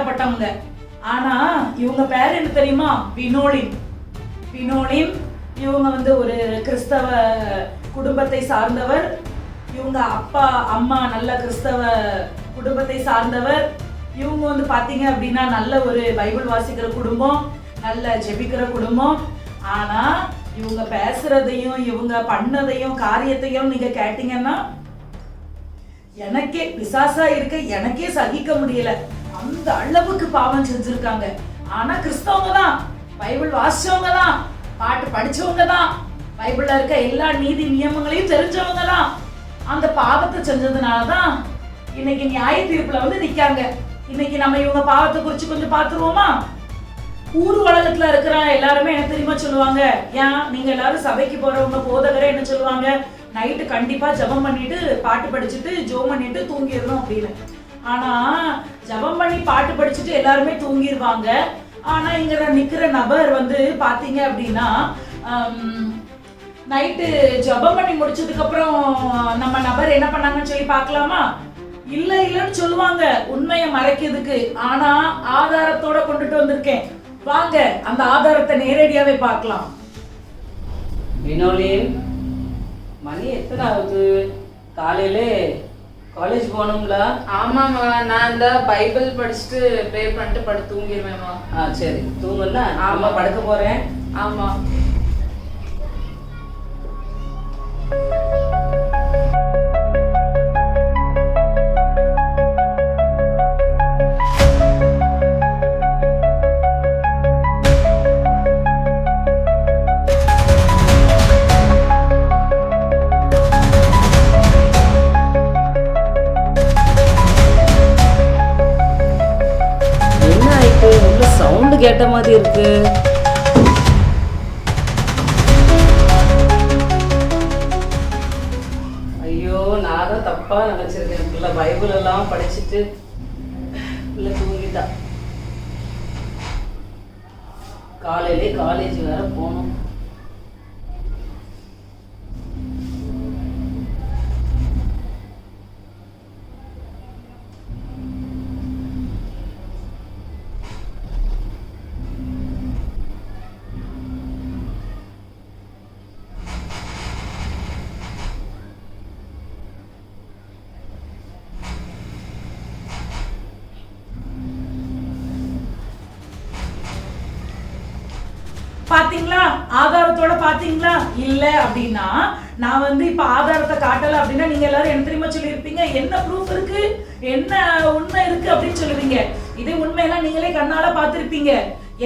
குற்றம் ஆனா இவங்க பேர் என்ன தெரியுமா? வினோலின். வினோலின் இவங்க வந்து ஒரு கிறிஸ்தவ குடும்பத்தை சார்ந்தவர். இவங்க அப்பா அம்மா நல்ல கிறிஸ்தவ குடும்பத்தை சார்ந்தவர். இவங்க வந்து பாத்தீங்க அப்படின்னா நல்ல ஒரு பைபிள் வாசிக்கிற குடும்பம் நல்ல ஜெபிக்கிற குடும்பம். ஆனா இவங்க பேசுறதையும் இவங்க பண்ணதையும் காரியத்தையும் நீங்க கேட்டீங்கன்னா எனக்கே பிசாசா இருக்க எனக்கே சகிக்க முடியல. அந்த அளவுக்கு பாவம் செஞ்சிருக்காங்க. ஆனா கிறிஸ்தவங்க தான் பைபிள் வாசிச்சவங்க தான் பாட்டு படிச்சவங்க தான் பைபிள்ல இருக்க எல்லா நீதி நியமங்களையும் தெரிஞ்சவங்க தான் அந்த பாவத்தை செஞ்சதுனால தான் இன்னைக்கு நியாய தீர்ப்புல வந்து நிக்காங்க. இன்னைக்கு நம்ம இவங்க பாவத்தை குறிச்சு கொஞ்சம் பாத்துருவோமா ஊர் உலகத்துல இருக்கிற எல்லாருமே என்ன தெரியுமா சொல்லுவாங்க? ஏன்? நீங்க எல்லாரும் சபைக்கு போறவங்க போதகரை என்ன சொல்லுவாங்க? நைட்டு கண்டிப்பா ஜெபம் பண்ணிட்டு பாட்டு படிச்சுட்டு ஜோம் பண்ணிட்டு தூங்கிடணும் அப்படின்னு. ஆனா ஜெபம் பண்ணி பாட்டு படிச்சுட்டு எல்லாருமே தூங்கிடுவாங்க ஆனா இங்க நிக்கிற நபர் வந்து பாத்தீங்க அப்படின்னா நைட்டு ஜெபம் பண்ணி முடிச்சதுக்கு அப்புறம் நம்ம நபர் என்ன பண்ணாங்கன்னு சொல்லி பார்க்கலாமா? இல்ல இல்லன்னு சொல்லுவாங்க. உண்மையை மறைக்கிறதுக்கு. ஆனா ஆதாரத்தோட கொண்டுட்டு வந்திருக்கேன். வாங்க அந்த ஆதாரத்தை நேரடியாவே பார்க்கலாம். வினோலின் மணி எத்தனை ஆகுது காலையில காலேஜ் போகணும்ல? ஆமாம்மா நான் இந்த பைபிள் படிச்சுட்டு ப்ரே பண்ணிட்டு படுத்து தூங்கிடுவேம்மா ஆ சரி. தூங்குன்னா ஆமா. படுக்க போறேன். ஆமா. கேட்ட மாதிரி இருக்கு. ஐயோ நான் தான் தப்பா நினைச்சிருக்கேன். பிள்ளை பைபிள் எல்லாம் படிச்சுட்டு பிள்ளை தூங்கிட்டா. காலையிலே காலேஜ் வேற போகணும். நான் வந்து இப்ப ஆதாரத்தை காட்டல அப்படின்னா நீங்க எல்லாரும் என்ன தெரியுமா சொல்லியிருப்பீங்க. என்ன ப்ரூஃப் இருக்கு? என்ன உண்மை இருக்கு அப்படின்னு சொல்லுவீங்க. இதே உண்மையெல்லாம் நீங்களே கண்ணால பார்த்துருப்பீங்க.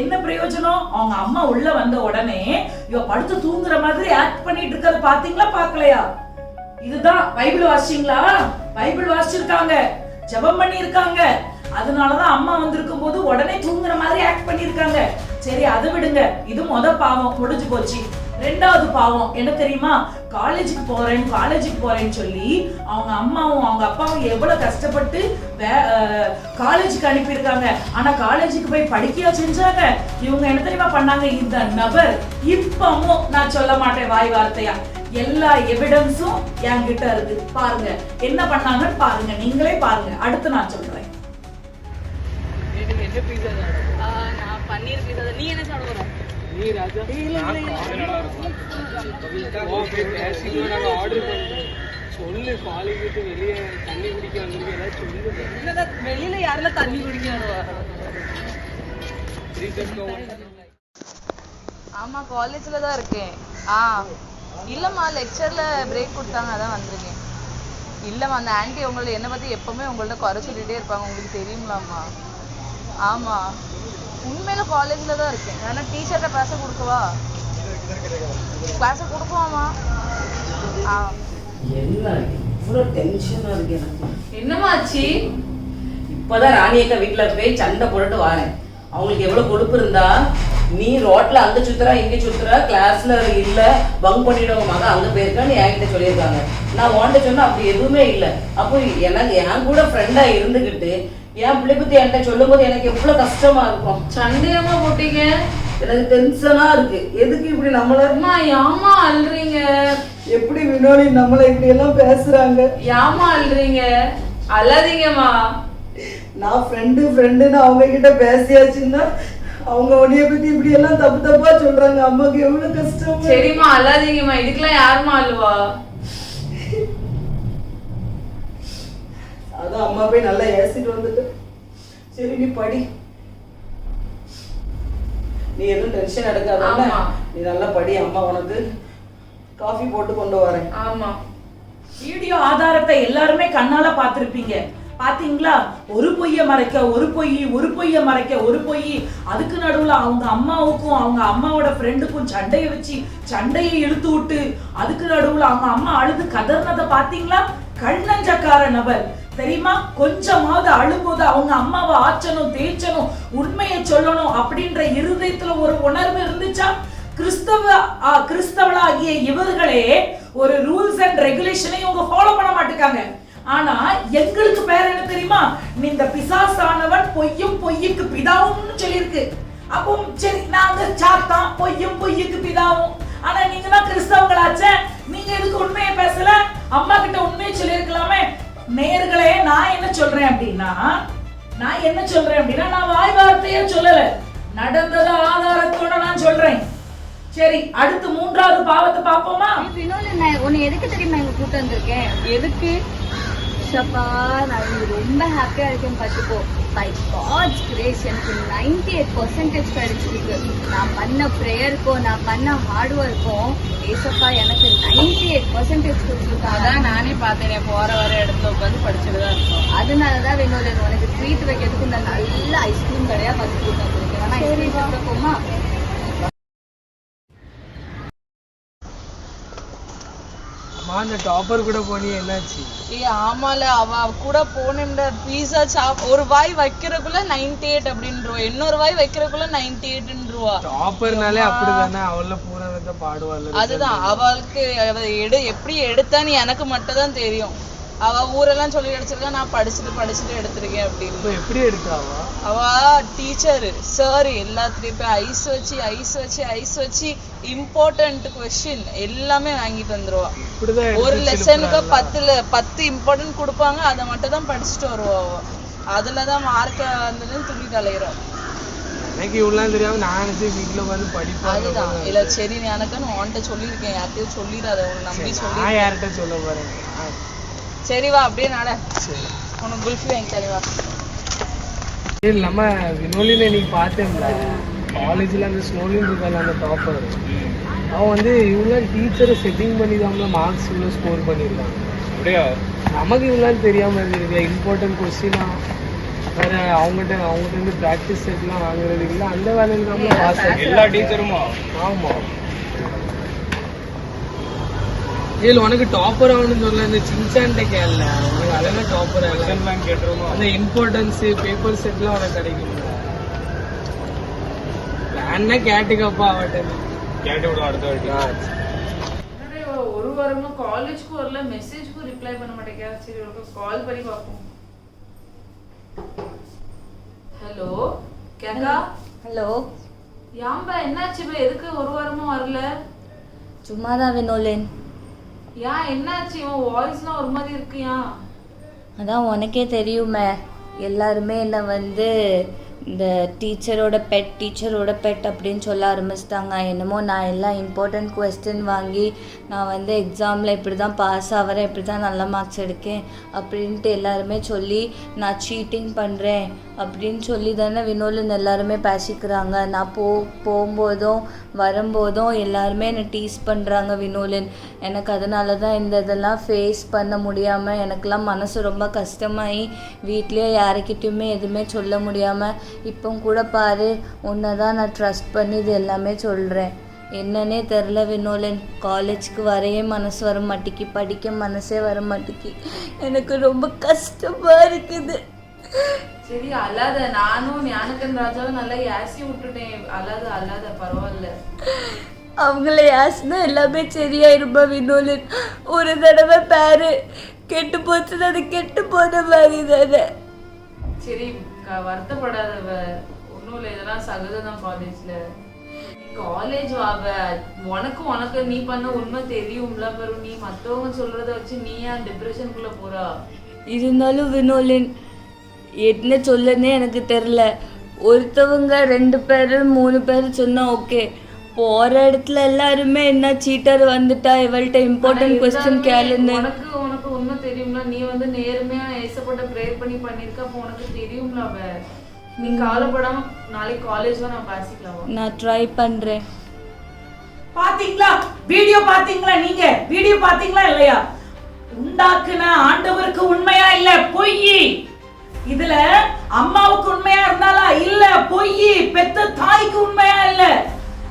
என்ன பிரயோஜனம்? அவங்க அம்மா உள்ள வந்த உடனே இவ படுத்து தூங்குற மாதிரி ஆக்ட் பண்ணிட்டு இருக்கிறத பாத்தீங்களா பார்க்கலையா? இதுதான் பைபிள் வாசிச்சீங்களா? பைபிள் வாசிச்சிருக்காங்க. ஜெபம் பண்ணி இருக்காங்க அதனாலதான் அம்மா வந்திருக்கும் போது உடனே தூங்குற மாதிரி ஆக்ட் பண்ணிருக்காங்க சரி அதை விடுங்க. இது மொத பாவம். முடிஞ்சு போச்சு. ரெண்டாவது பாவம். என்ன தெரியுமா? காலேஜுக்கு போறேன் காலேஜுக்கு போறேன்னு சொல்லி அவங்க அம்மாவும் அவங்க அப்பாவும் எவ்வளவு கஷ்டப்பட்டு வே- அஹ் காலேஜுக்கு அனுப்பியிருக்காங்க. ஆனா காலேஜுக்கு போய் படிக்கையா செஞ்சாங்க. இவங்க என்ன தெரியுமா பண்ணாங்க? இந்த நபர் இப்பவும் நான் சொல்ல மாட்டேன் வாய் வார்த்தையா. எல்லா எவிடன்ஸும் என்கிட்ட இருக்கு. பாருங்க. என்ன பண்ணாங்கன்னு பாருங்க. நீங்களே பாருங்க. அடுத்து நான் சொல்றேன். பன்னீர் பீஸா நீ என்ன சாப்பிட போற? சொல்லு காலேஜுக்கு வெளியே தண்ணி குடிக்க வந்திருக்கேன் ஏதாவது சொல்லு. என்னடா, வெளியில யாரெல்லாம் தண்ணி குடிக்கணும் ஆமா காலேஜ்ல தான் இருக்கேன். ஆ இல்லம்மா லெக்சர்ல பிரேக் கொடுத்தாங்க அதான் வந்திருக்கேன். இல்லம்மா அந்த ஆன்ட்டி உங்களை என்னை பத்தி எப்பவுமே உங்கள்ட்ட குறை சொல்லிட்டே இருப்பாங்க உங்களுக்கு தெரியுங்களாம்மா? ஆமா. உண்மையில காலேஜ்ல தான் இருக்கேன். ஆனா டீச்சர்ட்ட பேச கொடுக்கவா? பேச கொடுக்குவாமா என்ன இவ்வளோ இருக்கு எனக்கு. என்னம்மா ஆச்சு? இப்பதான் ராணி அக்கா வீட்டுல போய் சண்டை போட்டுட்டு வரேன். அவங்களுக்கு எவ்வளவு கொழுப்பு இருந்தா நீ ரோட்ல அங்க சுத்துறா இங்க சுத்துறா கிளாஸ்ல இல்ல பங்க் பண்ணிடுவாங்க மகன் அங்க போயிருக்கான்னு என்கிட்ட சொல்லியிருக்காங்க. நான் உன்கிட்ட சொன்னா அப்படி எதுவுமே இல்ல. அப்போ எனக்கு என் கூட ஃப்ரெண்டா இருந்துகிட்டு என் பிள்ளை பத்தி என்கிட்ட சொல்லும் போது எனக்கு எவ்வளவு கஷ்டமா இருக்கும். சண்டையாமா போட்டீங்க? எனக்கு டென்ஷனா இருக்கு. எதுக்கு இப்படி நம்மள அம்மா ஏமா அழுறீங்க? எப்படி வினோடி நம்மளை இப்படி எல்லாம் பேசுறாங்க? ஏமா அழுறீங்க? அழாதீங்கம்மா. நான் ஃப்ரெண்டு ஃப்ரெண்டுன்னு அவங்க கிட்ட பேசியாச்சுன்னா அவங்க உன்னைய பத்தி இப்படி எல்லாம் தப்பு தப்பா சொல்றாங்க. அம்மாக்கு எவ்வளவு கஷ்டம் சரிம்மா அல்லாதீங்கம்மா இதுக்கெல்லாம் யாரும்மா அழுவா? அதான் அம்மா போய் நல்லா ஏசிட்டு வந்துட்டு சரி நீ படி. நீ எதுவும் டென்ஷன் எடுக்காத. நீ நல்லா படி அம்மா உனக்கு காஃபி போட்டு கொண்டு வரேன். ஆமா. வீடியோ ஆதாரத்தை எல்லாருமே கண்ணால பார்த்திருப்பீங்க. பாத்தீங்களா ஒரு பொய்ய மறைக்க ஒரு பொய் ஒரு பொய்ய மறைக்க ஒரு பொய். அதுக்கு நடுவுல அவங்க அம்மாவுக்கும் அவங்க அம்மாவோட ஃப்ரெண்டுக்கும் சண்டையை வச்சு சண்டையை இழுத்து விட்டு அதுக்கு நடுவுல அவங்க அம்மா அழுது கதர்னதை பாத்தீங்களா கண்ணஞ்சக்கார நபர். தெரியுமா? கொஞ்சமாவது அழும்போது அவங்க அம்மாவை ஆச்சணும் தேய்ச்சணும் உண்மையை சொல்லணும் அப்படின்ற இருதயத்துல ஒரு உணர்வு இருந்துச்சா? கிறிஸ்தவ ஆ, கிறிஸ்தவளாகிய இவர்களே ஒரு ரூல்ஸ் அண்ட் ரெகுலேஷனை இவங்க ஃபாலோ பண்ண மாட்டேங்காங்க ஆனா எங்களுக்கு பேர் என்ன தெரியுமா? நீ இந்த பிசாசானவன் பொய்யும் பொய்யுக்கு பிதாவும்னு சொல்லியிருக்கு. அப்போ சரி நாங்க சாத்தான் பொய்யும் பொய்யுக்கு பிதாவும். ஆனா நீங்க தான் கிறிஸ்தவங்களாச்சே? நீங்க எதுக்கு உண்மையை பேசல? அம்மா கிட்ட உண்மையை சொல்லியிருக்கலாமே? நேர்களே நான் என்ன சொல்றேன் அப்படின்னா நான் என்ன சொல்றேன் அப்படின்னா நான் வாய் வார்த்தையே சொல்லல. நடந்தத ஆதாரத்தோட நான் சொல்றேன். சரி அடுத்து மூன்றாவது பாவத்தை பாப்போமா வினோல உன்னை எதுக்கு தெரியுமா இங்க கூட்டம் வந்திருக்கேன்? எதுக்கு? ஷப்பா நான் ரொம்ப ஹாப்பியா இருக்கேன் பார்த்துக்கோ. பை காட்ஸ் கிரேஸ் எனக்கு நைன்டி எயிட் பர்சன்டேஜ் கிடைச்சிருக்கு நான் பண்ண ப்ரேயருக்கும் நான் பண்ண ஹார்ட் ஒர்க்கும் ஏசப்பா எனக்கு நைன்டி எயிட் பர்சன்டேஜ் கொடுத்துருக்காங்க. அதான் நானே பார்த்தேன் போற வர இடத்துல உட்காந்து படிச்சுட்டு தான் இருக்கோம். அதனாலதான் வினோலன் உனக்கு ட்ரீட் வைக்கிறதுக்கு நான் நல்ல ஐஸ்கிரீம் கடையா பார்த்து ஐஸ்கிரீம் சாப்பிட போமா அம்மா அந்த டாப்பர் கூட போனியே என்னாச்சு? ஏ ஆமால அவ கூட போனேன்டா பீஸா சாப் ஒரு வாய் வைக்கிறதுக்குள்ள நைன்டி எயிட் அப்படின்றவா. இன்னொரு வாய் வைக்கிறதுக்குள்ள நைன்டி எயிட்ன்றவா டாப்பர்னாலே அப்படிதானே அவள பூரானத்தை பாடுவாள் அதுதான் அவளுக்கு அவ எடு எப்படி எடுத்தான்னு எனக்கு மட்டும் தான் தெரியும். அவ ஊரெல்லாம் சொல்லி அடிச்சிருக்கா நான் படிச்சுட்டு படிச்சுட்டு எடுத்திருக்கேன் அப்படின்னு. எப்படி எடுத்தாவா? அவ டீச்சர் சார் எல்லாத்துலயும் ஐஸ் வச்சு ஐஸ் வச்சு ஐஸ் வச்சு இம்பார்ட்டன்ட் கொஸ்டின் எல்லாமே வாங்கிட்டு வந்துருவா. ஒரு லெசனுக்கு. பத்துல பத்து இம்பார்ட்டன்ட் கொடுப்பாங்க அதை மட்டும் தான் படிச்சுட்டு வருவா அவ. அதுலதான் மார்க் வந்ததுன்னு துணி தலையிறோம் எனக்கு இவ்வளவு தெரியாம நான் நினைச்சு வீட்டுல உட்காந்து படிப்பாங்க அதுதான். இல்ல சரி நீ எனக்கு நான் உன்கிட்ட சொல்லியிருக்கேன். யார்கிட்டயும் சொல்லிடாத உன்னை நம்பி சொல்லி நான் யார்கிட்ட சொல்ல போறேன்? சரி வா அப்படியே நட. சரி. உனக்கு குல்ஃபி வாங்கி தரேன் வா. இது நம்ம வினோலில நீ பார்த்தேன்ல. காலேஜ்ல அந்த ஸ்னோலின் இருக்கால அந்த டாப்பர் அவன் வந்து இவ்வளோ டீச்சரை செட்டிங் பண்ணி தான் மார்க்ஸ் இவ்வளோ ஸ்கோர் பண்ணியிருக்கான். அப்படியா? நமக்கு இவ்வளோ தெரியாம இருந்திருக்கு இம்பார்ட்டன்ட் கொஸ்டினா வேற அவங்ககிட்ட அவங்ககிட்ட இருந்து ப்ராக்டிஸ் செட்லாம் வாங்குறது இல்லை அந்த வேலையில தான் பாஸ் எல்லா டீச்சருமா ஆமா. ஏழு உனக்கு டாப்பர் ஆகணும்னு சொல்ல இந்த சின்சான்ட்ட கேள்ல உனக்கு அதெல்லாம் டாப்பர் ஆகலாம் கேட்டுருமா அந்த இம்பார்ட்டன்ஸ் பேப்பர் செட்லாம் உனக்கு கிடைக்கும் வேணா கேட்டுக்கப்பா அவட்ட. கேட்டு விடும் அடுத்த வாட்டி. ஒரு வாரமா காலேஜ்க்கு வரல மெசேஜ்க்கும் ரிப்ளை பண்ண மாட்டேங்க சரி ஒரு கால் பண்ணி பார்ப்போம். ஹலோ கேக்கா? ஹலோ. யாம்பா என்னாச்சுப்பா எதுக்கு ஒரு வாரமா வரல? சும்மா தான் வினோலன். ஏன் என்னாச்சு? உன் வாய்ஸ்லாம் ஒரு மாதிரி இருக்குயா? அதான் உனக்கே தெரியுமே. எல்லாருமே என்னை வந்து இந்த டீச்சரோட பெட் டீச்சரோட பெட் அப்படின்னு சொல்ல ஆரம்பிச்சிட்டாங்க. என்னமோ நான் எல்லாம் இம்பார்ட்டண்ட் கொஸ்டின் வாங்கி நான் வந்து எக்ஸாமில் இப்படி தான் பாஸ் ஆகிறேன் இப்படி தான் நல்ல மார்க்ஸ் எடுக்கேன் அப்படின்ட்டு எல்லாருமே சொல்லி நான் சீட்டிங் பண்ணுறேன் அப்படின்னு சொல்லி தானே வினோலன் எல்லாருமே பேசிக்கிறாங்க. நான் போ போகும்போதும் வரும்போதும் எல்லாருமே என்னை டீஸ் பண்ணுறாங்க வினோலன். எனக்கு அதனால தான் இந்த இதெல்லாம் ஃபேஸ் பண்ண முடியாமல் எனக்கெல்லாம் மனசு ரொம்ப கஷ்டமாயி வீட்லேயே யாருக்கிட்டையுமே எதுவுமே சொல்ல முடியாமல் இப்போ கூட பாரு உன்னை தான் நான் ட்ரஸ்ட் பண்ணி இது எல்லாமே சொல்கிறேன் என்னன்னே தெரில வினோலன் காலேஜ்க்கு வரையே மனசு வர மாட்டேக்கி படிக்க மனசே வர மாட்டேக்கி. எனக்கு ரொம்ப கஷ்டமாக இருக்குது. சரி அல்லாத நானும் ஞானக்கன் ராஜாவும் நல்லா ஏசி விட்டுட்டேன். அல்லாத அல்லாத பரவாயில்ல. அவங்கள யாசினா எல்லாமே சரியாயிருமா வினோலன்? ஒரு தடவை பாரு. கெட்டு போச்சுன்னா அது கெட்டு போன மாதிரி தானே. சரி க- வருத்தப்படாதவ ஒன்றும் இல்லை. இதெல்லாம் சகஜம் காலேஜ்ல காலேஜ் வாவ உனக்கு உனக்கு நீ பண்ண உண்மை தெரியும்ல பெரும் நீ மத்தவங்க சொல்றத வச்சு நீ ஏன் டிப்ரெஷனுக்குள்ள போறா? இருந்தாலும் வினோலின் என்ன சொல்லனே எனக்கு தெரில ஒருத்தவங்க ரெண்டு பேர் மூணு பேர் சொன்னா ஓகே போகிற இடத்துல எல்லாருமே என்ன சீட்டர் வந்துட்டா இவள்கிட்ட இம்பார்ட்டன்ட் கொஸ்டின் கேளுன்னு. உனக்கு உனக்கு உண்மை தெரியும்ல நீ வந்து நேர்மையா ஏசப்பட்ட ப்ரேயர் பண்ணி பண்ணிருக்க அப்போ உனக்கு தெரியும்ல அவ. நீ கவலைப்படாம நாளைக்கு காலேஜ்ல நான் பேசிக்கலாம்? நான் ட்ரை பண்ணுறேன் பாத்தீங்களா? வீடியோ பாத்தீங்களா நீங்க? வீடியோ பாத்தீங்களா இல்லையா? உண்டாக்குன ஆண்டவருக்கு உண்மையா இல்ல பொய். இதுல அம்மாவுக்கு உண்மையா இருந்தாலா இல்ல பொய். பெத்த தாய்க்கு உண்மையா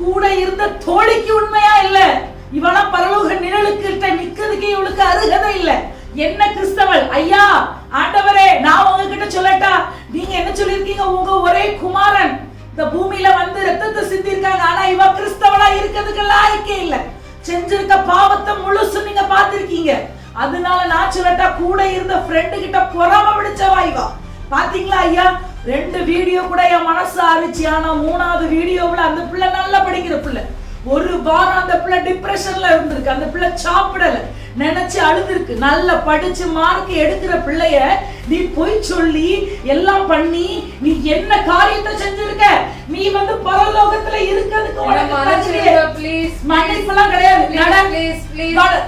கூட இருந்த தோழிக்கு உண்மையா இல்ல? இவளா பரலோக நிழலுக்கிட்ட நிக்கிறதுக்கு இவளுக்கு அருகதை இல்ல. என்ன கிறிஸ்தவள்? ஐயா ஆண்டவரே நான் உங்ககிட்ட சொல்லட்டா? நீங்க என்ன சொல்லிருக்கீங்க உங்க ஒரே குமாரன். இந்த பூமியில வந்து ரத்தத்தை சிந்திருக்காங்க. ஆனா இவ கிறிஸ்தவளா இருக்கிறதுக்கு லாய்க்கே இல்ல. செஞ்சிருக்க பாவத்தை முழுசு நீங்க பாத்திருக்கீங்க அதனால நான் சொல்லட்டா கூட இருந்த ஃப்ரெண்டு கிட்ட பொறாம பிடிச்சவா இவா? பாத்தீங்களா ஐயா? ரெண்டு வீடியோ கூட என் மனசு ஆரிச்சு ஆனா மூணாவது வீடியோவுல அந்த பிள்ளை நல்லா படிக்கிற பிள்ளை. ஒரு வாரம் அந்த பிள்ளை டிப்ரெஷன்ல இருந்திருக்கு. அந்த பிள்ளை சாப்பிடல. நினைச்சு அழுதுருக்கு. நல்லா படிச்சு மார்க் எடுக்கிற பிள்ளைய நீ பொய் சொல்லி எல்லாம் பண்ணி நீ என்ன காரியத்தை செஞ்சிருக்க? நீ வந்து பரலோகத்துல இருக்கிறதுக்கு உனக்கு. ப்ளீஸ் மன்னிப்புலாம் கிடையாது. நான்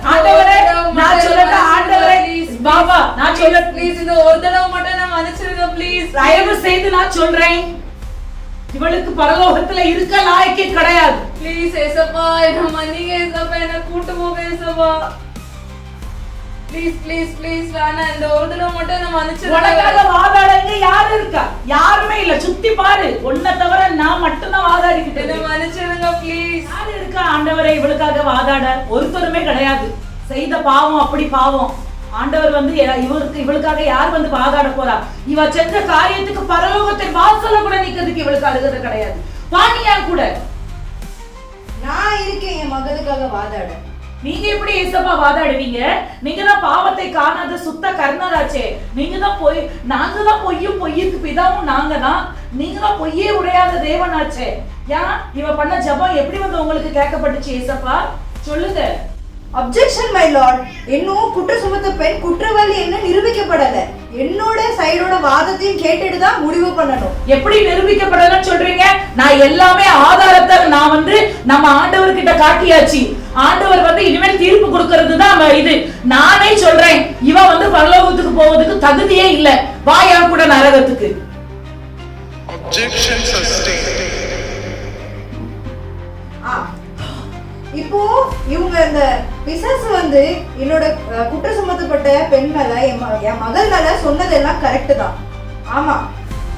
ஆண்டவரே பாபா நான் சொல்ல ப்ளீஸ் இந்த ஒரு தடவை மட்டும் நான் மன்னிச்சிருங்க ப்ளீஸ் தயவு செய்து நான் சொல்றேன். இவளுக்கு பரலோகத்துல இருக்க லாய்க்கே கிடையாது. ப்ளீஸ் ஏசப்பா என்ன மன்னிங்க ஏசப்பா என்ன கூட்டு போக ஏசப்பா. ப்ளீஸ் ப்ளீஸ் ப்ளீஸ் வேணாம் இந்த ஒரு தடவை மட்டும் நான் உனக்காக மன்னிச்சிருங்க. வாதாட இங்க யாரு இருக்கா? யாருமே இல்ல. சுத்தி பாரு. உன்னை தவிர நான் மட்டும்தான் வாதாடிக்கிட்டு என்ன. மன்னிச்சிருங்க ப்ளீஸ் யாரு இருக்கா ஆண்டவரே இவளுக்காக வாதாட? ஒருத்தருமே கிடையாது. செய்த பாவம் அப்படி பாவம். ஆண்டவர் வந்து இவருக்கு இவளுக்காக யார் வந்து வாதாட போறா? இவ செஞ்ச காரியத்துக்கு பரலோகத்தின் வாசல்ல கூட நிக்கிறதுக்கு இவளுக்கு அழுகிறது கிடையாது. வாணியா கூட? நான் இருக்கேன் என் மகளுக்காக வாதாட. நீங்க எப்படி ஏசப்பா வாதாடுவீங்க? நீங்க தான் பாவத்தை காணாத சுத்த கர்ணராச்சே. நீங்க தான் பொய் நாங்க தான் பொய்யும் பொய்யுக்கு பிதாவும் நாங்க தான். நீங்க தான் பொய்யே உடையாத தேவனாச்சே. ஏன் இவ பண்ண ஜெபம் எப்படி வந்து உங்களுக்கு கேட்கப்பட்டுச்சு ஏசப்பா? சொல்லுங்க. அப்ஜெக்ஷன் மை லார்ட் இன்னும் குற்ற சுமத்த பெண் குற்றவாளி என்ன நிரூபிக்கப்படல. என்னோட சைடோட வாதத்தையும் கேட்டுட்டு தான் முடிவு பண்ணணும். எப்படி நிரூபிக்கப்படலன்னு சொல்றீங்க? நான் எல்லாமே ஆதாரத்தை நான் வந்து நம்ம ஆண்டவர் கிட்ட காட்டியாச்சு. ஆண்டவர் வந்து இனிமேல் தீர்ப்பு கொடுக்கிறது தான் நம்ம இது. நானே சொல்றேன் இவ வந்து பரலோகத்துக்கு போவதுக்கு தகுதியே இல்ல. வா என் கூட நரகத்துக்கு. Objection sustained. இப்போ இவங்க இந்த பிசாசு வந்து என்னோட குற்ற சுமத்தப்பட்ட பெண் மேல என் மகள் மேல சொன்னதெல்லாம் கரெக்ட் தான். ஆமா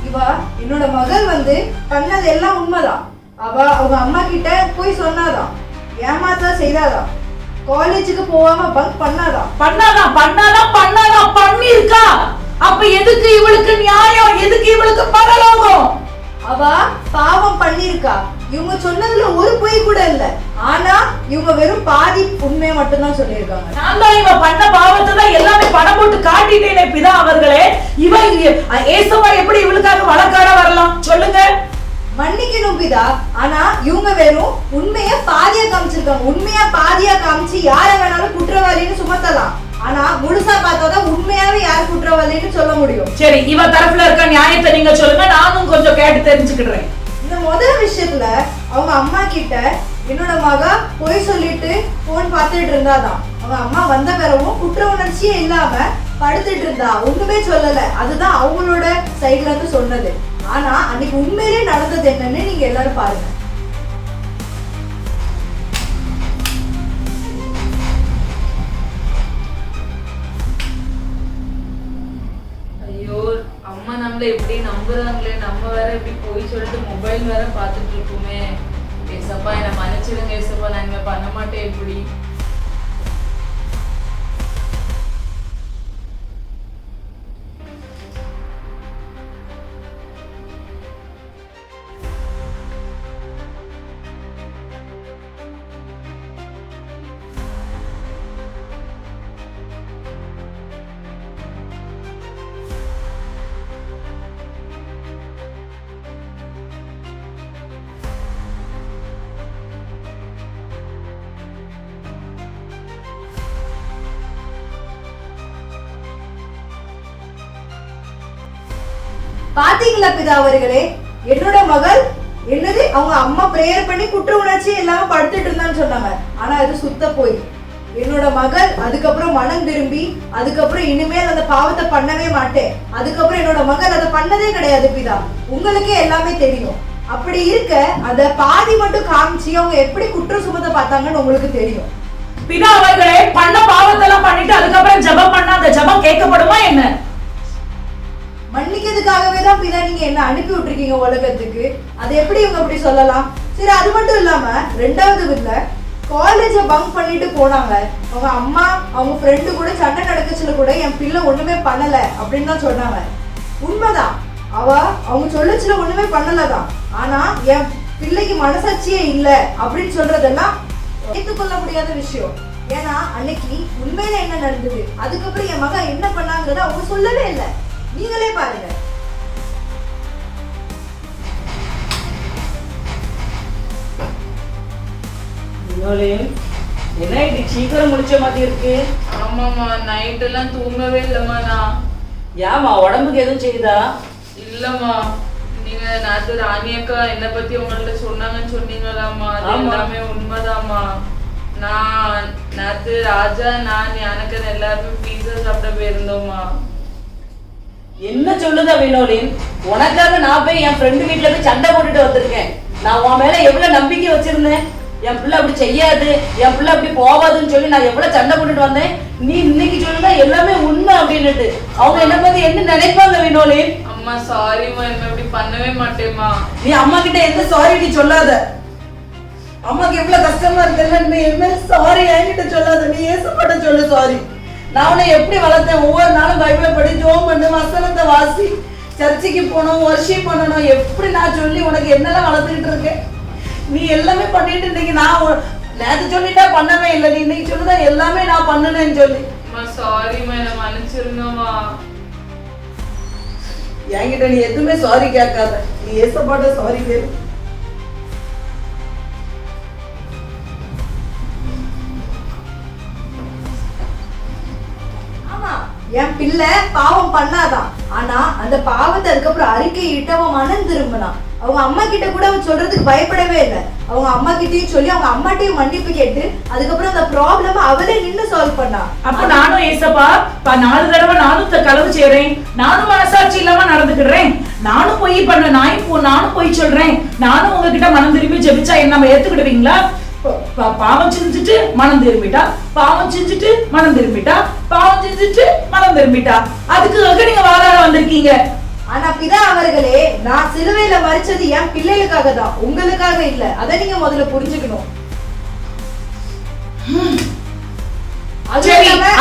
இவ என்னோட மகள் வந்து பண்ணது எல்லாம் உண்மைதான். அவ அவங்க அம்மா கிட்ட போய் சொன்னாதான் ஏமாத்தா செய்தாதான். காலேஜுக்கு போகாம பங்க் பண்ணாதான். பண்ணாதான் பண்ணாதான் பண்ணாதான் பண்ணிருக்கா அப்ப எதுக்கு இவளுக்கு நியாயம்? எதுக்கு இவளுக்கு பரலோகம்? அவ பாவம் பண்ணிருக்கா இவங்க சொன்னதுல ஒரு பொய் கூட இல்ல. ஆனா இவங்க வெறும் பாதி உண்மையை மட்டும்தான் சொல்லியிருக்காங்க. நான் தான் இவ பண்ண பாவத்தை தான் எல்லாமே படம் போட்டு காட்டிட்டேனே பிதா அவர்களே. இவ ஏசப்பா எப்படி இவளுக்காக வழக்காட வரலாம்? சொல்லுங்க. மன்னிக்கணும் பிதா. ஆனா இவங்க வெறும் உண்மைய பாதியா காமிச்சிருக்காங்க. உண்மையா பாதியா காமிச்சு யார வேணாலும் குற்றவாளின்னு சுமத்தலாம். ஆனா முழுசா பார்த்தாதான் உண்மையாவே யார் குற்றவாளின்னு சொல்ல முடியும். சரி இவ தரப்புல இருக்க நியாயத்தை நீங்க சொல்லுங்க. நானும் கொஞ்சம் கேட்டு தெரிஞ்சுக்கிடுறேன். இந்த முதல் விஷயத்துல அவங்க அம்மா கிட்ட என்னோட மகா பொய் சொல்லிட்டு போன் பார்த்துட்டு இருந்தாதான். அவங்க அம்மா வந்த பிறவும் குற்ற உணர்ச்சியே இல்லாம படுத்துட்டு இருந்தா. ஒண்ணுமே சொல்லல. அதுதான் அவங்களோட சைட்ல இருந்து சொன்னது. ஆனா அன்னைக்கு உண்மையிலே நடந்தது என்னன்னு நீங்க எல்லாரும் பாருங்க. ஐயோ அம்மா நம்மள எப்படி நம்புறாங்களே நம்ம வேற இப்படி போய் சொல்லிட்டு மொபைல் வேற பார்த்துட்டு இருக்கோமே. ஏசப்பா என்னை மன்னிச்சிருங்க ஏசப்பா. நான் இனிமே பண்ண மாட்டேன் இப்படி. பாத்தீங்களா பிதா அவர்களே? என்னோட மகள் என்னது? அவங்க அம்மா பிரேயர் பண்ணி குற்ற உணர்ச்சி இல்லாம படுத்துட்டு இருந்தான்னு சொன்னாங்க. ஆனா அது சுத்த போய். என்னோட மகள் அதுக்கப்புறம் மனம் திரும்பி அதுக்கப்புறம் இனிமேல் அந்த பாவத்தை பண்ணவே மாட்டேன். அதுக்கப்புறம் என்னோட மகள் அதை பண்ணதே கிடையாது பிதா. உங்களுக்கே எல்லாமே தெரியும். அப்படி இருக்க அந்த பாதி மட்டும் காமிச்சு அவங்க எப்படி குற்ற சுமத்தை பார்த்தாங்கன்னு உங்களுக்கு தெரியும். பிதா அவர்களே பண்ண பாவத்தெல்லாம் பண்ணிட்டு அதுக்கப்புறம் ஜபம் பண்ணா அந்த ஜபம் கேட்கப்படுமா என்ன? மன்னிக்கிறதுக்காகவே தான் நீங்க என்ன அனுப்பி விட்டுருக்கீங்க உலகத்துக்கு? அதை எப்படி இவங்க அப்படி சொல்லலாம்? சரி அது மட்டும் இல்லாம ரெண்டாவது வீட்ல காலேஜ பங்க் பண்ணிட்டு போனாங்க. அவங்க அம்மா அவங்க ஃப்ரெண்டு கூட சண்டை நடக்கச்சுல கூட என் பிள்ளை ஒண்ணுமே பண்ணல அப்படின்னு தான் சொன்னாங்க. உண்மைதான். அவ அவங்க சொல்லச்சுல ஒண்ணுமே பண்ணலதான். ஆனா என் பிள்ளைக்கு மனசாட்சியே இல்லை அப்படின்னு சொல்றதெல்லாம் ஏற்றுக்கொள்ள முடியாத விஷயம். ஏன்னா அன்னைக்கு உண்மையில என்ன நடந்தது? அதுக்கப்புறம் என் மகன் என்ன பண்ணாங்கிறத அவங்க சொல்லவே இல்லை. நீங்களே பாருங்க. என்ன இப்படி சீக்கிரம் முடிச்ச மாதிரி இருக்கு. ஆமாம்மா நைட் எல்லாம் தூங்கவே இல்லைம்மா நான். ஏமா உடம்புக்கு எதுவும் செய்யுதா? இல்லம்மா நீங்க நேத்து ராணி அக்கா என்ன பத்தி உங்கள்ட்ட சொன்னாங்கன்னு சொன்னீங்களாம்மா. அது. எல்லாமே உண்மைதாம்மா. நான் நேத்து ராஜா நான் ஞானக்கன் எல்லாருமே பீஸா சாப்பிட போயிருந்தோம்மா. என்ன சொல்லுதா வினோலின்? உனக்காக நான் போய் என் ஃப்ரெண்டு வீட்ல போய் சண்டை போட்டுட்டு வந்திருக்கேன். நான் உன் மேல எவ்வளவு நம்பிக்கை வச்சிருந்தேன்? என் பிள்ளை அப்படி செய்யாது என் பிள்ளை அப்படி போவாதுன்னு சொல்லி நான் எவ்வளவு சண்டை போட்டுட்டு வந்தேன். நீ இன்னைக்கு சொல்லுதா எல்லாமே உண்மை அப்படின்னுட்டு. அவங்க என்ன பத்தி என்ன நினைப்பாங்க வினோலின் அம்மா சாரிம்மா என்ன இப்படி பண்ணவே மாட்டேம்மா. நீ அம்மா கிட்ட எந்த சாரி நீ சொல்லாத. அம்மாக்கு எவ்வளவு கஷ்டமா இருக்குல்ல நீ என்ன சாரி என்கிட்ட சொல்லாத. நீ ஏசப்பட சொல்லு சாரி நான் உன்னை எப்படி வளர்த்தேன்? ஒவ்வொரு நாளும் பைபிளை படி ஜோம் பண்ணு வசனத்தை வாசி. சர்ச்சுக்கு போகணும் வர்ஷிப் பண்ணணும். எப்படி நான் சொல்லி உனக்கு என்னெல்லாம் வளர்த்துக்கிட்டு இருக்கேன்? நீ எல்லாமே பண்ணிட்டு இன்னைக்கு நான் நேத்து சொல்லிட்டா பண்ணவே இல்லை. நீ இன்னைக்கு சொல்லுதா எல்லாமே நான் பண்ணுனேன்னு சொல்லி. சாரிம்மா என்ன மன்னிச்சிருங்கம்மா. என்கிட்ட நீ எதுவுமே சாரி கேட்காத. நீ ஏசப்பாட்ட சாரி கேளு. ஆமா என் பிள்ளை பாவம் பண்ணாதான். ஆனா அந்த பாவத்தை அதுக்கப்புறம் அறிக்கையிட்டு அவன் மனம் திரும்பினான். அவங்க அம்மா கிட்ட கூட அவன் சொல்றதுக்கு பயப்படவே இல்லை. அவங்க அம்மா கிட்டயும் சொல்லி அவங்க அம்மாட்டையும் மன்னிப்பு கேட்டு அதுக்கப்புறம் அந்த ப்ராப்ளம் அவளே நின்னு சால்வ் பண்ணா. அப்ப நானும் ஏசப்பா நாலு தடவை நானும் த- களவு செய்றேன். நானும் மனசாட்சி இல்லாம நடந்துக்கிறேன் நானும் பொய் பண்ண நான் இப்போ நானும் பொய் சொல்றேன். நானும் உங்ககிட்ட மனம் திரும்பி ஜெபிச்சா என்ன நம்ம ஏத்துக்கிடுவீங்களா? பாவம் செஞ்சுட்டு மனம் திரும்பிட்டா? பாவம் செஞ்சுட்டு மனம் திரும்பிட்டா? பாவம் செஞ்சுட்டு மனம் திரும்பிட்டா? அதுக்காக நீங்க வாதாட வந்திருக்கீங்க? ஆனா பிதா அவர்களே நான் சிலுவையில மறிச்சது என் பிள்ளைகளுக்காக தான் உங்களுக்காக இல்ல. அதை நீங்க முதல்ல புரிஞ்சுக்கணும்.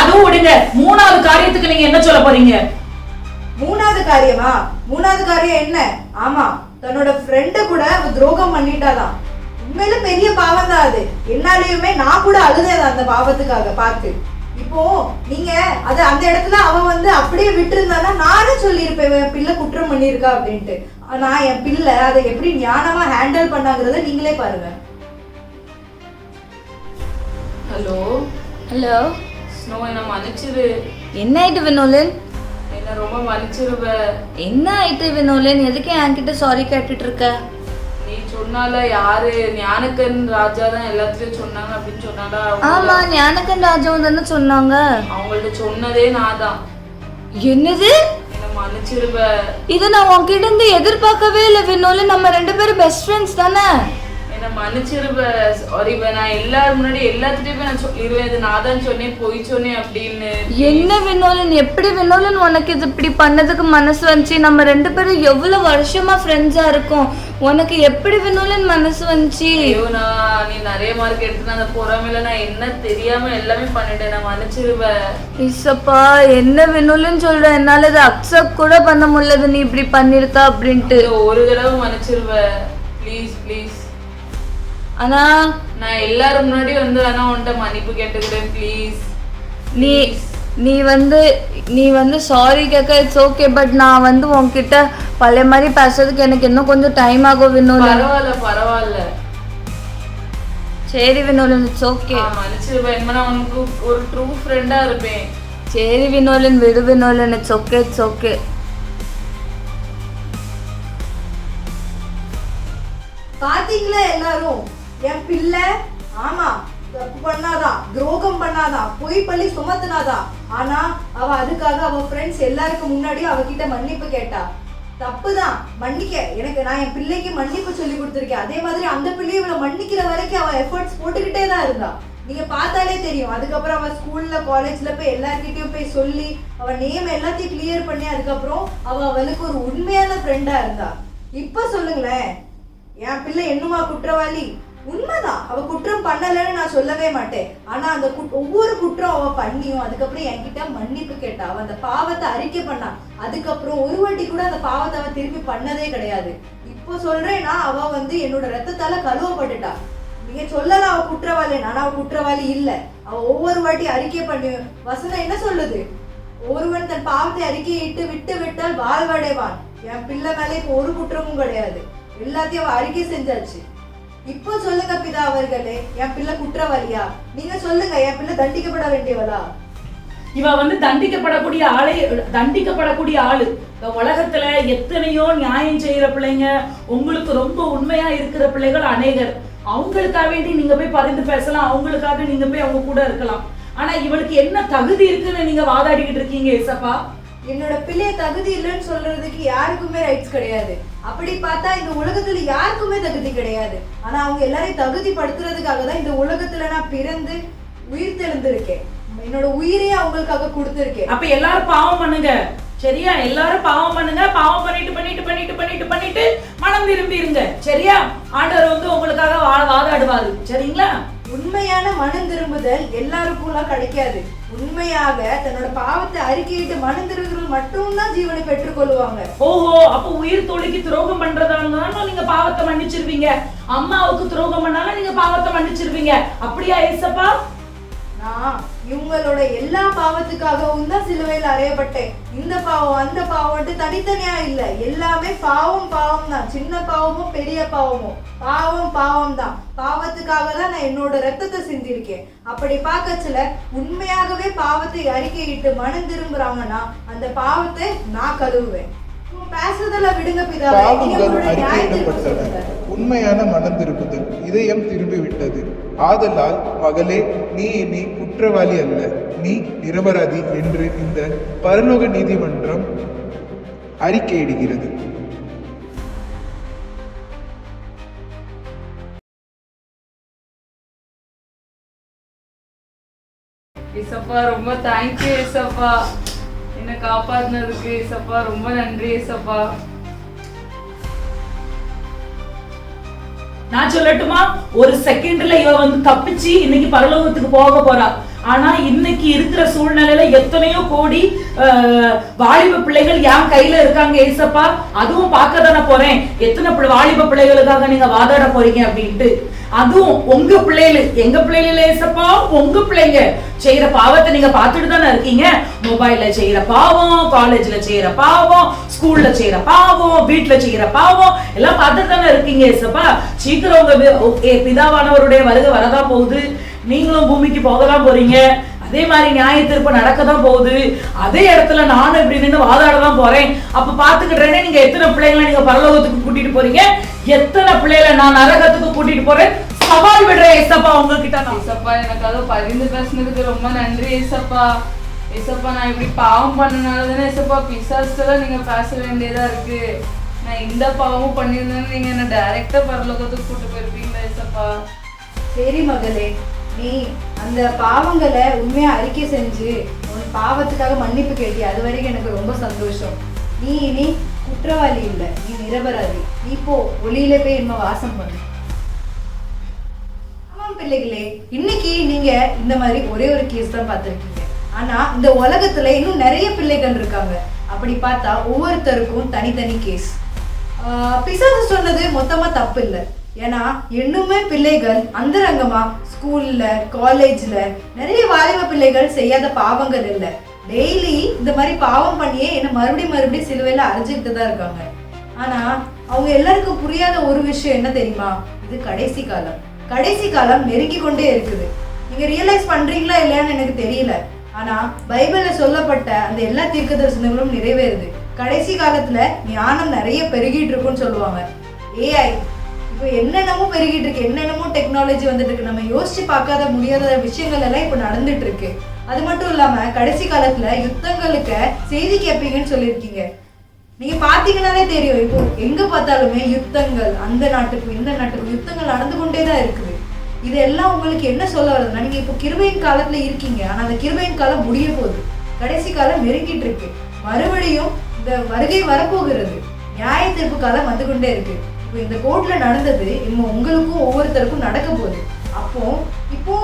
அதுவும் விடுங்க. மூணாவது காரியத்துக்கு நீங்க என்ன சொல்ல போறீங்க? மூணாவது காரியமா? மூணாவது காரியம் என்ன? ஆமா தன்னோட ஃப்ரெண்ட கூட துரோகம் பண்ணிட்டாதான் உண்மையில பெரிய பாவம் தான் அது. என்னாலயுமே நான் கூட அழுதேன் அந்த பாவத்துக்காக பார்த்து. இப்போ நீங்க அது அந்த இடத்துல அவன் வந்து அப்படியே விட்டுருந்தானா நானே சொல்லியிருப்பேன் என் பிள்ளை குற்றம் பண்ணியிருக்கா அப்படின்ட்டு. ஆனா என் பிள்ளை அதை எப்படி ஞானமா ஹேண்டில் பண்ணாங்கிறத நீங்களே பாருங்க. ஹலோ ஹலோ ஸ்னோ என்ன மன்னிச்சிரு. என்ன ஆயிட்டு வினோலன்? என்ன ரொம்ப மன்னிச்சிருவ. என்ன ஆயிட்டு வினோலன்? எதுக்கு என்கிட்ட சாரி கேட்டுட்டு இருக்க? நீ சொன்னால யாரு? ஞானக்கன் ராஜா தான் எல்லாத்துலயும் சொன்னாங்க அப்படின்னு சொன்னால ஆமா ஞானக்கன் ராஜாவும் தானே சொன்னாங்க? அவங்கள்ட்ட சொன்னதே நான் தான் என்னது? என்ன மன்னிச்சிருவ இது நான் உன்கிட்ட இருந்து எதிர்பார்க்கவே இல்லை வினோலன் நம்ம ரெண்டு பேரும் பெஸ்ட் ஃப்ரெண்ட்ஸ் தானே? என்ன மன்னிச்சிருவ சாரி நான் எல்லாரும் முன்னாடி எல்லாத்துட்டையுமே நான் சொல்லிடுவேன் இது நான் தான் சொன்னேன் பொய் சொன்னேன் அப்படின்னு. என்ன வினோலன் எப்படி வினோலன் உனக்கு இது இப்படி பண்ணதுக்கு மனசு வந்துச்சு? நம்ம ரெண்டு பேரும் எவ்வளவு வருஷமா ஃப்ரெண்ட்ஸா இருக்கோம். உனக்கு எப்படி வினோலன் மனசு வந்துச்சு? ஐயோ நான் நீ நிறைய மார்க் எடுத்து அந்த பொறாமையில நான் என்ன தெரியாம எல்லாமே பண்ணிட்டேன் நான் மன்னிச்சிருவ. இசப்பா என்ன வினோலன் சொல்ற? என்னால இதை அக்செப்ட் கூட பண்ண முடியல நீ இப்படி பண்ணிருக்க அப்படின்ட்டு. ஒரு தடவை மன்னிச்சிருவ. ப்ளீஸ் ப்ளீஸ் ஆனா நான் எல்லாரும் முன்னாடி வந்து ஆனா உன்கிட்ட மன்னிப்பு கேட்டுக்கிறேன் ப்ளீஸ் நீ நீ வந்து நீ வந்து சாரி கேட்க இட்ஸ் ஓகே பட் நான் வந்து உன்கிட்ட பழைய மாதிரி பேசுறதுக்கு எனக்கு இன்னும் கொஞ்சம் டைம் ஆகும் வினோல். பரவாயில்ல பரவாயில்ல. சரி வினோலன் இட்ஸ் ஓகே மன்னிச்சிருப்பேன் உனக்கு ஒரு ட்ரூ ஃப்ரெண்டா இருப்பேன். சரி வினோலன் விடு Vinolan it's okay it's okay பாத்தீங்களா எல்லாரும்? என் பிள்ளை? ஆமா. தப்பு பண்ணாதான் துரோகம் பண்ணாதான் பொய் பள்ளி சுமத்துனாதான் ஆனா அவ அதுக்காக அவ ஃப்ரெண்ட்ஸ் எல்லாருக்கும் முன்னாடியும் அவகிட்ட மன்னிப்பு கேட்டா. தப்புதான். மன்னிக்க. எனக்கு நான் என் பிள்ளைக்கு மன்னிப்பு சொல்லி கொடுத்துருக்கேன். அதே மாதிரி அந்த பிள்ளையை இவளை மன்னிக்கிற வரைக்கும் அவ எஃபர்ட்ஸ் போட்டுக்கிட்டே தான் இருந்தா. நீங்க பார்த்தாலே தெரியும். அதுக்கப்புறம் அவ ஸ்கூல்ல காலேஜ்ல போய் எல்லார்கிட்டயும் போய் சொல்லி அவ நேம் எல்லாத்தையும் கிளியர் பண்ணி அதுக்கப்புறம் அவ அவளுக்கு ஒரு உண்மையான ஃப்ரெண்டா இருந்தா. இப்ப சொல்லுங்களேன். என் பிள்ளை என்னமா குற்றவாளி? உண்மைதான். அவ குற்றம் பண்ணலைன்னு நான் சொல்லவே மாட்டேன். ஆனா அந்த ஒவ்வொரு குற்றம் அவ பண்ணியும் அதுக்கப்புறம் என்கிட்ட மன்னிப்பு கேட்டா அவ அந்த பாவத்தை அறிக்கை பண்ணா. அதுக்கப்புறம் ஒரு வாட்டி கூட அந்த பாவத்தை அவ திருப்பி பண்ணதே கிடையாது. இப்போ சொல்றேன்னா அவ வந்து என்னோட ரத்தத்தால கழுவப்பட்டுட்டா. நீங்க சொல்லலாம் அவ குற்றவாளி ஆனா அவ குற்றவாளி இல்ல. அவ ஒவ்வொரு வாட்டி அறிக்கை பண்ணி வசனம் என்ன சொல்லுது? ஒருவன் தன் பாவத்தை அறிக்கையிட்டு விட்டு விட்டால் வாழ்வடைவான். என் பிள்ளை மேலே இப்போ ஒரு குற்றமும் கிடையாது. எல்லாத்தையும் அவ அறிக்கை செஞ்சாச்சு. இப்போ சொல்லுங்க பிதா அவர்களே என் பிள்ளை குற்றவாளியா? நீங்க சொல்லுங்க என் பிள்ளை தண்டிக்கப்பட வேண்டியவளா? இவ வந்து தண்டிக்கப்படக்கூடிய ஆளே தண்டிக்கப்படக்கூடிய ஆளு. இந்த உலகத்துல எத்தனையோ நியாயம் செய்யற பிள்ளைங்க உங்களுக்கு ரொம்ப உண்மையா இருக்கிற பிள்ளைகள் அநேகர். அவங்களுக்காக வேண்டி நீங்க போய் பரிந்து பேசலாம் அவங்களுக்காக நீங்க போய் அவங்க கூட இருக்கலாம். ஆனா இவளுக்கு என்ன தகுதி இருக்குன்னு நீங்க வாதாடிக்கிட்டு இருக்கீங்க ஏசப்பா? என்னோட பிள்ளை தகுதி இல்லைன்னு சொல்றதுக்கு யாருக்குமே ரைட்ஸ் கிடையாது. அப்படி பார்த்தா இந்த உலகத்துல யாருக்குமே தகுதி கிடையாது. ஆனா அவங்க எல்லாரையும் தகுதி படுத்துறதுக்காக தான் இந்த உலகத்துல நான் பிறந்து உயிர் தெழுந்திருக்கேன். என்னோட உயிரையே அவங்களுக்காக கொடுத்துருக்கேன். அப்ப எல்லாரும் பாவம் பண்ணுங்க. சரியா? எல்லாரும் பாவம் பண்ணுங்க. பாவம் பண்ணிட்டு பண்ணிட்டு பண்ணிட்டு பண்ணிட்டு பண்ணிட்டு மனம் திரும்பிருங்க சரியா? ஆண்டவர் வந்து உங்களுக்காக வா- வாதாடுவாரு. சரிங்களா? உண்மையான மனம் திரும்புதல் எல்லாருக்கும்லாம் கிடைக்காது. உண்மையாக தன்னோட பாவத்தை அறிக்கையிட்டு மனம் மட்டும்தான் ஜீவனை பெற்றுக்கொள்வாங்க ஓஹோ அப்ப உயிர் தோழிக்கு துரோகம் பண்றதாலும் நீங்க பாவத்தை மன்னிச்சிருவீங்க. அம்மாவுக்கு துரோகம் பண்ணாலும் நீங்க பாவத்தை மன்னிச்சிருவீங்க. அப்படியா ஏசப்பா? நான் இவங்களோட எல்லா பாவத்துக்காகவும் தான் சிலுவையில் அறையப்பட்டேன். இந்த பாவம் அந்த பாவம்ட்டு தனித்தனியா இல்ல. எல்லாமே பாவம் பாவம் தான். சின்ன பாவமும் பெரிய பாவமும். பாவம் பாவம் தான். பாவத்துக்காக தான் நான் என்னோட ரத்தத்தை சிந்திருக்கேன். அப்படி பார்க்கச்சுல உண்மையாகவே பாவத்தை அறிக்கையிட்டு மனம் திரும்புறாங்கன்னா அந்த பாவத்தை நான் கழுவுவேன். பாவங்கள் அறிக்கையிடப்பட்டன உண்மையான மனம் திரும்புதல் இதயம் திரும்பிவிட்டது. ஆதலால் மகளே நீ இனி குற்றவாளி அல்ல. நீ நிரபராதி என்று இந்த பரலோக நீதிமன்றம் அறிக்கையிடுகிறது. ஏசப்பா ரொம்ப தேங்க்யூ ஏசப்பா. என்னை காப்பாத்தினதுக்கு ஏசப்பா ரொம்ப நன்றி ஏசப்பா. நான் சொல்லட்டுமா? ஒரு செகண்ட்ல இவ வந்து தப்பிச்சு இன்னைக்கு பரலோகத்துக்கு போக போறா. ஆனா இன்னைக்கு இருக்கிற சூழ்நிலையில எத்தனையோ கோடி ஆஹ், வாலிப பிள்ளைகள் என் கையில இருக்காங்க ஏசப்பா? அதுவும் பார்க்க தானே போறேன். எத்தனை வாலிப பிள்ளைகளுக்காக நீங்க வாதாட போறீங்க அப்படின்ட்டு. அதுவும் உங்க பிள்ளைகள் எங்க பிள்ளைகள் ஏசப்பா? உங்க பிள்ளைங்க. செய்யற பாவத்தை நீங்க பார்த்துட்டு தானே இருக்கீங்க. மொபைல்ல செய்யற பாவம் காலேஜ்ல செய்யற பாவம் ஸ்கூல்ல செய்யற பாவம் வீட்ல செய்யற பாவம் எல்லாம் பார்த்துட்டு தானே இருக்கீங்க ஏசப்பா. சீக்கிரம் உங்க ஓகே, பிதாவானவருடைய வருகை வரதா போகுது. நீங்களும் பூமிக்கு போகதான் போறீங்க. அதே மாதிரி நியாய தீர்ப்பு நடக்க தான் போகுது. அதே இடத்துல நானும் இப்படி நின்று வாதாட தான் போறேன். அப்ப பாத்துக்கிட்டேனே நீங்க எத்தனை பிள்ளைங்களை நீங்க பரலோகத்துக்கு கூட்டிட்டு போறீங்க? எத்தனை பிள்ளைகளை நான் நரகத்துக்கு கூட்டிட்டு போறேன்? சவால் விடுறேன் ஏசப்பா உங்ககிட்ட நான். ஏசப்பா எனக்கு அதை பரிந்து பேசுனதுக்கு ரொம்ப நன்றி ஏசப்பா. ஏசப்பா நான் இப்படி பாவம் பண்ணனால தானே ஏசப்பா பிசாசுல நீங்க பேச வேண்டியதா இருக்கு. நான் இந்த பாவமும் பண்ணியிருந்தேன்னு நீங்க என்ன டைரக்டா பரலோகத்துக்கு கூட்டு போயிருப்பீங்களா ஏசப்பா? சரி மகளே. நீ அந்த பாவங்களை உண்மையா அறிக்கை செஞ்சு உன் பாவத்துக்காக மன்னிப்பு கேட்டி அது வரைக்கும் எனக்கு ரொம்ப சந்தோஷம். நீ இனி குற்றவாளி இல்லை நீ நிரபராதி. நீ போ ஒளியில போய் என்ன வாசம் பண்ணு. ஆமாம் பிள்ளைகளே இன்னைக்கு நீங்க இந்த மாதிரி ஒரே ஒரு கேஸ் தான் பார்த்துருக்கீங்க. ஆனா இந்த உலகத்துல இன்னும் நிறைய பிள்ளைகள் இருக்காங்க. அப்படி பார்த்தா ஒவ்வொருத்தருக்கும் தனித்தனி கேஸ் பிசாசு சொன்னது மொத்தமா தப்பு இல்லை. ஏன்னா இன்னுமே பிள்ளைகள் அந்தரங்கமா ஸ்கூல்ல காலேஜ்ல நிறைய வாலிப பிள்ளைகள் செய்யாத பாவங்கள் இல்லை. டெய்லி இந்த மாதிரி பாவம் பண்ணியே என்ன மறுபடியும் மறுபடியும் சிலுவையில அரைஞ்சுக்கிட்டு தான் இருக்காங்க. ஆனா அவங்க எல்லாருக்கும் புரியாத ஒரு விஷயம் என்ன தெரியுமா? இது கடைசி காலம். கடைசி காலம் நெருங்கி கொண்டே இருக்குது. நீங்க ரியலைஸ் பண்றீங்களா இல்லையான்னு எனக்கு தெரியல. ஆனா பைபிள்ல சொல்லப்பட்ட அந்த எல்லா தீர்க்க தரிசனங்களும் நிறைவேறுது. கடைசி காலத்துல ஞானம் நிறைய பெருகிட்டு இருக்கும்னு சொல்லுவாங்க. ஏஐ இப்போ என்னென்னமோ பெருகிட்டு இருக்கு என்னென்னமோ டெக்னாலஜி வந்துட்டு இருக்கு. நம்ம யோசிச்சு பார்க்காத முடியாத விஷயங்கள் எல்லாம் இப்போ நடந்துட்டு இருக்கு. அது மட்டும் இல்லாம கடைசி காலத்துல யுத்தங்களுக்கு செய்தி கேட்பீங்கன்னு சொல்லியிருக்கீங்க. நீங்க பாத்தீங்கன்னாலே தெரியும். இப்போ எங்க பார்த்தாலுமே யுத்தங்கள் அந்த நாட்டுக்கும் இந்த நாட்டுக்கும் யுத்தங்கள் நடந்து கொண்டே தான் இருக்குது. இதெல்லாம் உங்களுக்கு என்ன சொல்ல வருதுன்னா நீங்க இப்போ கிருபையின் காலத்துல இருக்கீங்க. ஆனா அந்த கிருபையின் காலம் முடிய போகுது. கடைசி காலம் நெருங்கிட்டு இருக்கு. மறுபடியும் இந்த வருகை வரப்போகிறது. நியாய தீர்ப்பு காலம் வந்து கொண்டே இருக்கு. இப்போ இந்த கோர்ட்ல நடந்தது இன்னும் உங்களுக்கும் ஒவ்வொருத்தருக்கும் நடக்க போகுது. அப்போ இப்போ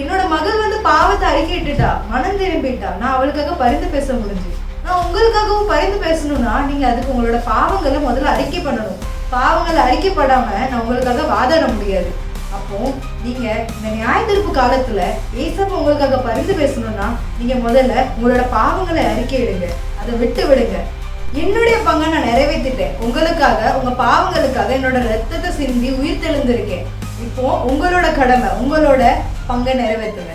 என்னோட மகள் வந்து பாவத்தை அறிக்கையிட்டுட்டா மனம் திரும்பிட்டா நான் அவளுக்காக பரிந்து பேச முடிஞ்சு. நான் உங்களுக்காகவும் பரிந்து பேசணும்னா நீங்க அதுக்கு உங்களோட பாவங்களை முதல்ல அறிக்கை பண்ணணும். பாவங்களை அறிக்கைப்படாம நான் உங்களுக்காக வாதாட முடியாது. அப்போ நீங்க இந்த நியாய தீர்ப்பு காலத்துல ஏசப்ப உங்களுக்காக பரிந்து பேசணும்னா நீங்க முதல்ல உங்களோட பாவங்களை அறிக்கை எடுங்க. அதை விட்டு விடுங்க. என்னுடைய பங்கை நான் நிறைவேற்றிட்டேன். உங்களுக்காக உங்க பாவங்களுக்காக என்னோட ரத்தத்தை சிந்தி உயிர் தெளிந்திருக்கேன். இப்போ உங்களோட கடமை உங்களோட பங்கை நிறைவேற்றுங்க.